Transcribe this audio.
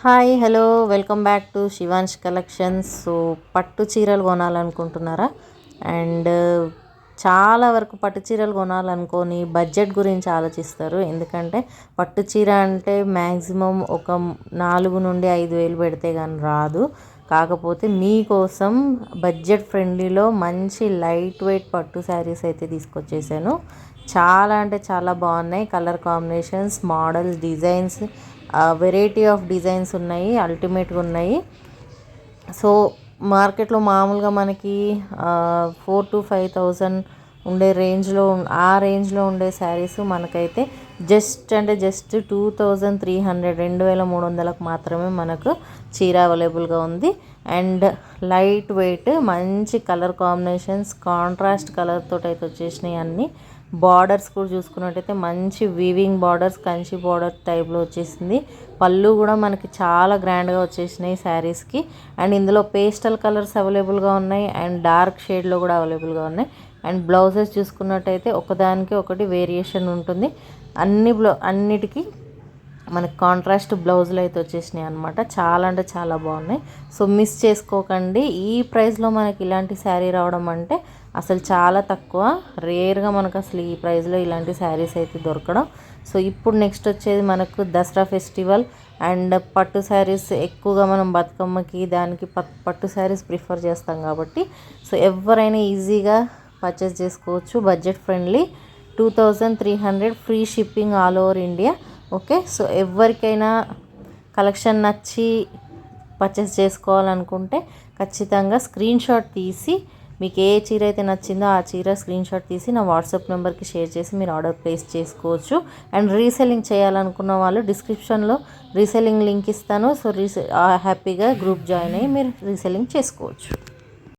Hi hello welcome back to Shivansh collections. So పట్టు చీరలు కొనాలనుకుంటున్నారా? And చాలా వరకు పట్టు చీరలు కొనాలనుకొని బడ్జెట్ గురించి ఆలోచిస్తారు. ఎందుకంటే పట్టు చీర అంటే మ్యాక్సిమం ఒక నాలుగు నుండి ఐదు వేలు పెడితే కానీ రాదు. కాకపోతే మీకోసం బడ్జెట్ ఫ్రెండ్లీలో మంచి లైట్ వెయిట్ పట్టు శారీస్ అయితే తీసుకొచ్చేసాను. చాలా అంటే చాలా బాగున్నాయి. Colour combinations models designs variety of designs ఉన్నాయి అల్టిమేట్గా ఉన్నాయి. సో మార్కెట్లో మామూలుగా మనకి ఫోర్ టు ఫైవ్ థౌజండ్ ఉండే రేంజ్లో ఆ రేంజ్లో ఉండే శారీస్ మనకైతే జస్ట్ అంటే just two thousand three hundred రెండు వేల మూడు వందలకు మాత్రమే మనకు చీర అవైలబుల్గా ఉంది. అండ్ లైట్ వెయిట్ మంచి కలర్ కాంబినేషన్స్ కాంట్రాస్ట్ కలర్తో అయితే వచ్చేసినాయి అన్నీ. బార్డర్స్ కూడా చూసుకున్నట్టయితే మంచి వీవింగ్ బార్డర్స్ కంచి బార్డర్ టైప్లో వచ్చేసింది. పళ్ళు కూడా మనకి చాలా గ్రాండ్గా వచ్చేసినాయి శారీస్కి అండ్ ఇందులో పేస్టల్ కలర్స్ అవైలబుల్గా ఉన్నాయి. అండ్ డార్క్ షేడ్లో కూడా అవైలబుల్గా ఉన్నాయి. అండ్ బ్లౌజెస్ చూసుకున్నట్టయితే ఒకదానికి ఒకటి వేరియేషన్ ఉంటుంది. అన్ని బ్లౌ అన్నిటికీ మనకి కాంట్రాస్ట్ బ్లౌజులు అయితే వచ్చేసినాయి అనమాట చాలా అంటే చాలా బాగున్నాయి. సో మిస్ చేసుకోకండి. ఈ ప్రైస్లో మనకి ఇలాంటి శారీ రావడం అంటే అసలు చాలా తక్కువ. రేర్గా మనకు అసలు ఈ ప్రైస్లో ఇలాంటి శారీస్ అయితే దొరకడం. సో ఇప్పుడు నెక్స్ట్ వచ్చేది మనకు దసరా ఫెస్టివల్ అండ్ పట్టు శారీస్ ఎక్కువగా మనం బతుకమ్మకి దానికి పట్టు శారీస్ ప్రిఫర్ చేస్తాం కాబట్టి. సో ఎవరైనా ఈజీగా పర్చేస్ చేసుకోవచ్చు. Budget friendly two thousand three hundred free shipping all over India okay? So ఎవరికైనా కలెక్షన్ నచ్చి పర్చేస్ చేసుకోవాలనుకుంటే ఖచ్చితంగా స్క్రీన్ షాట్ తీసి మీకు ఏ చీర అయితే నచ్చిందో ఆ చీర స్క్రీన్ షాట్ తీసి నా వాట్సాప్ నెంబర్కి షేర్ చేసి మీరు ఆర్డర్ ప్లేస్ చేసుకోవచ్చు. అండ్ రీసెల్లింగ్ చేయాలనుకున్న వాళ్ళు డిస్క్రిప్షన్లో రీసెల్లింగ్ లింక్ ఇస్తాను. సో రీసె హ్యాపీగా గ్రూప్ జాయిన్ అయ్యి మీరు రీసెల్లింగ్ చేసుకోవచ్చు.